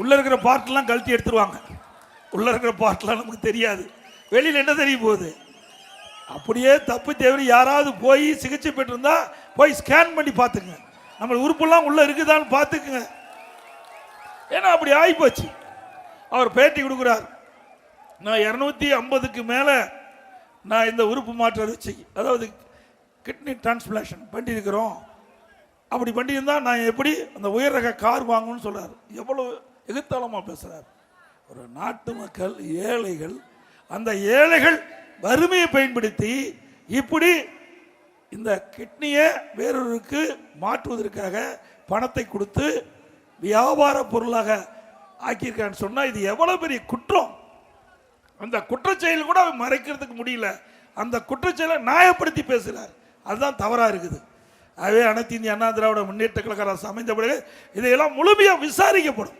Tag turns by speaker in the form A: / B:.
A: உள்ள இருக்கிற பார்ட்லாம் கழட்டி எடுத்துருவாங்க. உள்ள இருக்கிற பார்ட்லாம் நமக்கு தெரியாது. வெளியில் என்ன தெரிய போகுது? அப்படியே தப்பு தேவை யாராவது போய் சிகிச்சை பெற்றிருந்தா போய் ஸ்கேன் பண்ணி பார்த்துங்க. நம்ம உறுப்புலாம் உள்ள இருக்குதான்னு பார்த்துக்குங்க. ஏன்னா அப்படி ஆகிப்போச்சு அவர் பேட்டி கொடுக்குறார். நான் இரநூத்தி ஐம்பதுக்கு மேலே நான் இந்த உறுப்பு மாற்ற அறுவை அதாவது கிட்னி டிரான்ஸ்பிளேஷன் பண்ணியிருக்கிறோம். அப்படி பண்ணியிருந்தால் நான் எப்படி அந்த உயர் ரக கார் வாங்கணும்னு சொல்கிறார் எவ்வளோ எதிர்த்தாளமாக பேசுகிறார் ஒரு நாட்டு மக்கள் ஏழைகள் அந்த ஏழைகள் வறுமையை பயன்படுத்தி இப்படி இந்த கிட்னியை வேறொருக்கு மாற்றுவதற்காக பணத்தை கொடுத்து வியாபார பொருளாக ஆக்கியிருக்கான்னு சொன்னால் இது எவ்வளோ பெரிய குற்றம்? அந்த குற்றச்செயல் கூட அவர் மறைக்கிறதுக்கு முடியல. அந்த குற்றச்செயலை நியாயப்படுத்தி பேசுகிறார் அதுதான் தவறாக இருக்குது. ஆகவே அனைத்து இந்திய அண்ணா திராவிட முன்னேற்ற கழக அரசு அமைந்த பிறகு இதையெல்லாம் முழுமையாக விசாரிக்கப்படும்.